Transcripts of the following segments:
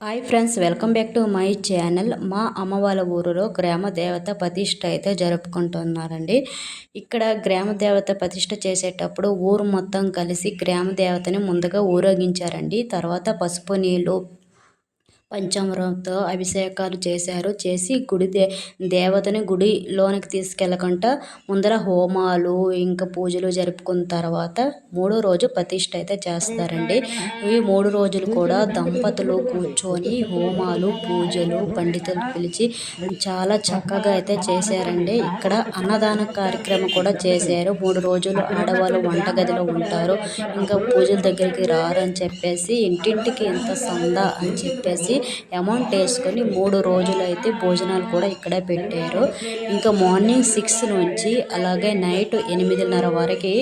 Hi friends welcome back to my channel మా అమ్మ వాళ్ళ ఊరిలో గ్రామ దేవత ప్రతిష్ట అయితే జరుపుకుంటున్నారండి. ఇక్కడ గ్రామ దేవత ప్రతిష్ట చేసేటప్పుడు ఊరు మొత్తం కలిసి గ్రామ దేవతని ముందుగా ఊరేగించారండి. తర్వాత పసుపు నీళ్ళు పంచామృతంతో అభిషేకాలు చేశారు. చేసి గుడి దే దేవతని గుడిలోనికి తీసుకెళ్ళకుండా ముందర హోమాలు ఇంకా పూజలు జరుపుకున్న తర్వాత మూడో రోజు ప్రతిష్ట అయితే చేస్తారండి. ఈ మూడు రోజులు కూడా దంపతులు కూర్చొని హోమాలు పూజలు పండితులు పిలిచి చాలా చక్కగా అయితే చేశారండి. ఇక్కడ అన్నదాన కార్యక్రమం కూడా చేశారు. మూడు రోజులు ఆడవాళ్ళు వంటగదిలో ఉంటారు. ఇంకా పూజల దగ్గరికి రారు అని చెప్పేసి ఇంటింటికి ఎంత సందా అని చెప్పేసి అమౌంట్ వేసుకొని మూడు రోజులు అయితే భోజనాలు కూడా ఇక్కడే పెట్టారు. ఇంకా మార్నింగ్ సిక్స్ నుంచి అలాగే నైట్ ఎనిమిదిన్నర వరకు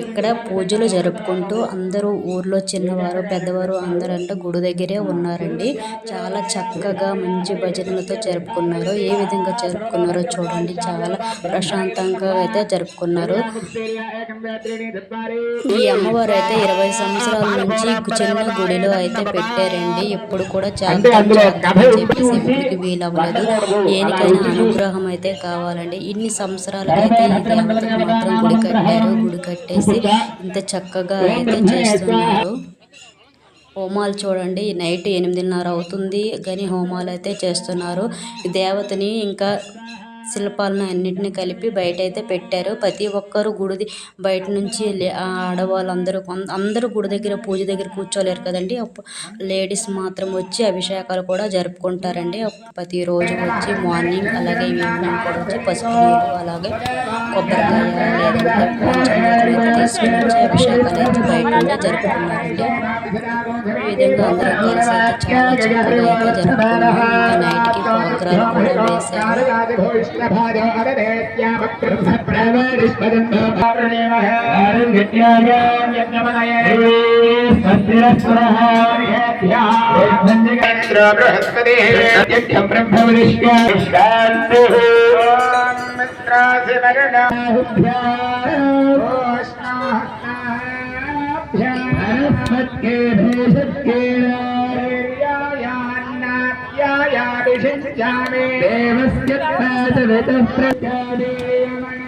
ఇక్కడ పూజలు జరుపుకుంటూ అందరూ ఊర్లో చిన్నవారు పెద్దవారు అందరూ అంటే గుడి దగ్గరే ఉన్నారండి. చాలా చక్కగా మంచి భజనలతో జరుపుకున్నారు. ఏ విధంగా జరుపుకున్నారో చూడండి. చాలా ప్రశాంతంగా అయితే జరుపుకున్నారు. ఈ అమ్మవారు అయితే ఇరవై సంవత్సరాల నుంచి చిన్న గుడిలో అయితే పెట్టారండి. ఎప్పుడు కూడా చాలా చెప్పేసి ఎప్పటికి వీలవ్వలేదు. ఏనికైనా అనుగ్రహం అయితే కావాలండి. ఇన్ని సంవత్సరాలకి అయితే మాత్రం గుడి కట్టారు గుడి కట్టేసి ఇంత చక్కగా అయితే చేస్తున్నారు. హోమాలు చూడండి నైట్ ఎనిమిదిన్నర అవుతుంది. కానీ హోమాలు అయితే చేస్తున్నారు. దేవతని ఇంకా శిల్పాలను అన్నింటినీ కలిపి బయట అయితే పెట్టారు. ప్రతి ఒక్కరు గుడి బయట నుంచి ఆడవాళ్ళందరూ అందరూ గుడి దగ్గర పూజ దగ్గర కూర్చోలేరు కదండి. లేడీస్ మాత్రం వచ్చి అభిషేకాలు కూడా జరుపుకుంటారండి. ప్రతిరోజు వచ్చి మార్నింగ్ అలాగే ఈవినింగ్ కూడా వచ్చి పసుపు అలాగే కొబ్బరికాయ లేదంటే పంచామృతం తీసుకుని వచ్చి అభిషేకాలు అయితే బయట ఉండే జరుపుకున్నారండి ఈ విధంగా అందరూ కలిసి అయితే చాలా చక్కగా అయితే జరుపుకున్నాము ఇంకా నైట్కి ప్రోగ్రాలు కూడా వేశారు भाजो बृहस्पति यज्ञ ब्रह्मवरिष्ठान्तुः मित्रासि वरुणाभ्याभ्यात्मत्के भेषत्के यायाभिषिञ्चामि देवस्य पादवितः प्रजादेयमणम्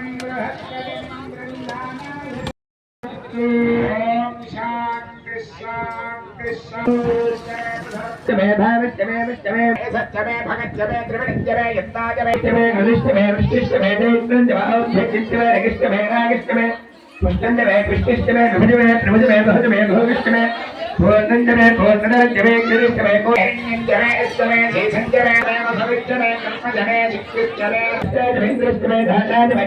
मे भाविष्यमे विष्यमे सत्यमे भगत्यमे त्रिविणित्यमे यत्ताजमे गलिष्ठमे वृष्टिष्ठमे जैत्रञ्जवाभ्यचिष्टमे रगिष्ठमे పుష్పంజమే పుష్పిష్టమే విభజమే ప్రభుజమే సహజమే గోవిష్టమే పూర్ణంజమే పూర్ణరాజ్యమే గిరిష్టమే కోరణ్యంజమే ఇష్టమే శేషంజమే దేవ సవిష్టమే కృష్ణజమే శిక్షిష్టమే ఇంద్రిష్టమే దాచాజమే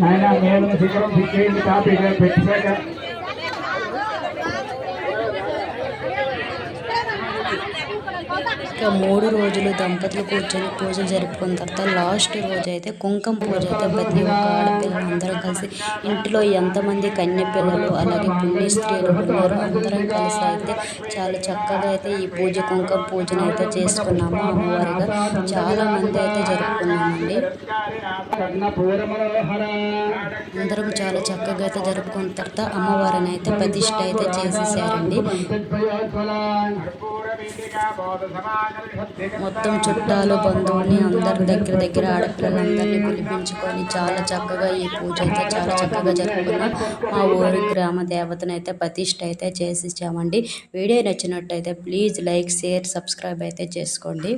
నాయన మేము శిఖరం శిక్షేది కాపీ పెట్టాక ఇక మూడు రోజులు దంపతులు కూర్చొని పూజలు జరుపుకున్న తర్వాత లాస్ట్ రోజు అయితే కుంకుమ పూజ అయితే ప్రతి ఒక్క ఆడపిల్లలు అందరం కలిసి ఇంట్లో ఎంతమంది కన్య పిల్లలు అలాగే పుణ్య స్త్రీలు ఉన్నారు అందరం కలిసి అయితే చాలా చక్కగా అయితే ఈ పూజ కుంకుమ పూజను అయితే చేసుకున్నాము అమ్మవారిగా. చాలా మంది అయితే జరుపుకున్నామండి. అందరం చాలా చక్కగా అయితే జరుపుకున్న తర్వాత అమ్మవారిని అయితే ప్రతిష్ట అయితే చేసేసారండి. మొత్తం చుట్టాలు బంధువుల్ని అందరి దగ్గర దగ్గర ఆడపిల్లలందరినీ పిలిపించుకొని చాలా చక్కగా ఈ పూజ అయితే చాలా చక్కగా జరుపుకున్నాం. మా ఊరి గ్రామ దేవతను అయితే ప్రతిష్ట అయితే చేసిచ్చామండి. వీడియో నచ్చినట్టయితే ప్లీజ్ లైక్ షేర్ సబ్స్క్రైబ్ అయితే చేసుకోండి.